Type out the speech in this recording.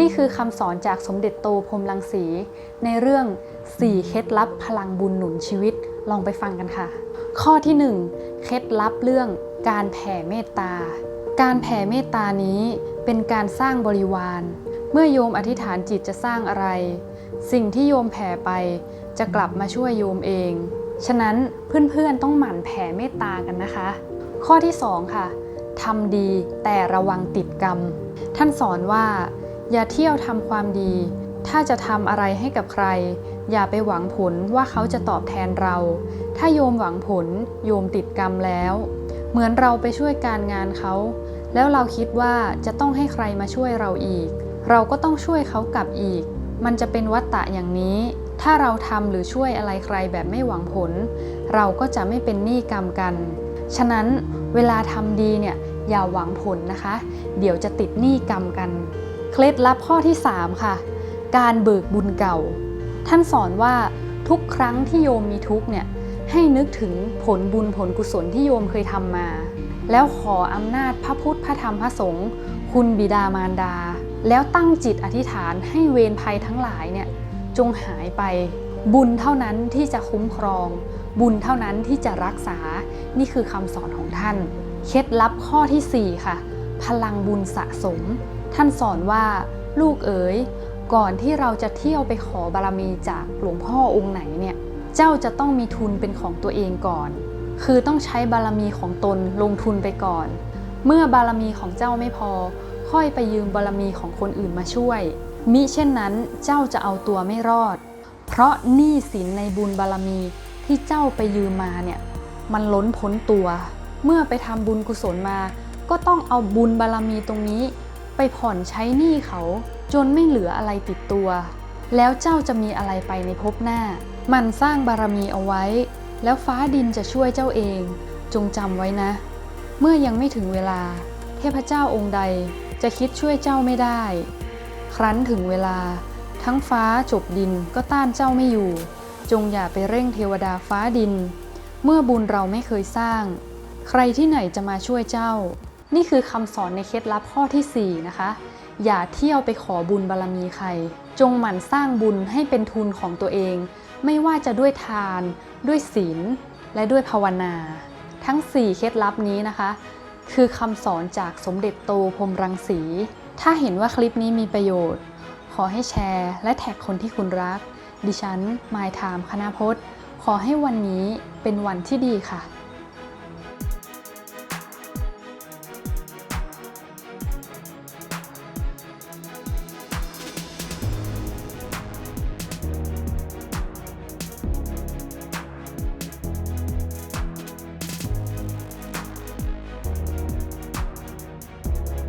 นี่คือคำสอนจากสมเด็จโตพรมรังสี ในเรื่อง 4 เคล็ดลับพลังบุญหนุนชีวิตลองไปฟังกันค่ะ ข้อที่ 1 เคล็ดลับเรื่องการแผ่เมตตา การแผ่เมตตานี้เป็นการสร้างบริวาร เมื่อโยมอธิษฐานจิตจะสร้างอะไร สิ่งที่โยมแผ่ไปจะกลับมาช่วยโยมเอง ฉะนั้นเพื่อนๆต้องหมั่นแผ่เมตตากันนะคะ ข้อที่ 2 ค่ะทำดีแต่ระวังติดกรรม ท่านสอนว่า อย่าเที่ยวทำความดี ถ้าจะทำอะไรให้กับใคร อย่าไปหวังผลว่าเขาจะตอบแทนเรา ถ้าโยมหวังผล โยมติดกรรมแล้ว เหมือนเราไปช่วยการงานเขา แล้วเราคิดว่าจะต้องให้ใครมาช่วยเราอีก เราก็ต้องช่วยเขากลับอีก มันจะเป็นวัฏฏะอย่างนี้ ถ้าเราทำหรือช่วยอะไรใครแบบไม่หวังผล เราก็จะไม่เป็นหนี้กรรมกัน ฉะนั้นเวลาทำดีเนี่ยอย่าหวังผลนะคะ เดี๋ยวจะติดหนี้กรรมกัน เคล็ดลับข้อที่ 3 ค่ะ การเบิกบุญเก่า ท่านสอนว่าทุกครั้งที่โยมมีทุกเนี่ยให้นึกถึงผลบุญผลกุศลที่โยมเคยทำมา แล้วขออำนาจพระพุทธพระธรรมพระสงฆ์คุณบิดามารดา แล้วตั้งจิตอธิษฐานให้เวรภัยทั้งหลายเนี่ยจงหายไปบุญเท่านั้นที่จะคุ้มครอง บุญเท่านั้นที่จะรักษานี่คือคำสอนของท่าน เคล็ดลับข้อทีสี่4 ค่ะ พลังบุญสะสม ท่านสอนว่าลูกเอ๋ยก่อนที่เราจะเที่ยวไปขอบารมีจากหลวงพ่อองค์ไหนเนี่ย เจ้าจะต้องมีทุนเป็นของตัวเองก่อน คือต้องใช้บารมีของตนลงทุนไปก่อน เมื่อบารมีของเจ้าไม่พอ ค่อยไปยืมบารมีของคนอื่นมาช่วย มิเช่นนั้นเจ้าจะเอาตัวไม่รอด เพราะหนี้สินในบุญบารมีที่เจ้าไปยืมมาเนี่ย มันล้นพ้นตัว เมื่อไปทำบุญกุศลมา ก็ต้องเอาบุญบารมีตรงนี้ ไปผ่อนใช้หนี้เขา จนไม่เหลืออะไรติดตัว แล้วเจ้าจะมีอะไรไปในภพหน้า มันสร้างบารมีเอาไว้ แล้วฟ้าดินจะช่วยเจ้าเอง จงจำไว้นะ เมื่อยังไม่ถึงเวลา เทพเจ้าองค์ใดจะคิดช่วยเจ้าไม่ได้ ครั้นถึงเวลา ทั้งฟ้าจบดินก็ต้านเจ้าไม่อยู่ จงอย่าไปเร่งเทวดาฟ้าดิน เมื่อบุญเราไม่เคยสร้าง ใครที่ไหนจะมาช่วยเจ้า นี่คือคำสอนในเคล็ดลับข้อทีสี่ 4 นะคะ อย่าเที่ยวไปขอบุญบารรมีใคร จงหมั่นสร้างบุญให้เป็นทุนของตัวเอง ไม่ว่าจะด้วยทาน ด้วยศีล และด้วยภาวนา ทั้ง 4 เคล็ดลับนี้นะคะ คือคำสอนจากสมเด็จโตพรมรังสี ถ้าเห็นว่าคลิปนี้มีประโยชน์ ขอให้แชร์และแท็กคนที่คุณรัก ดิฉันมายไทม์คณพจน์ ขอให้วันนี้เป็นวันที่ดีค่ะ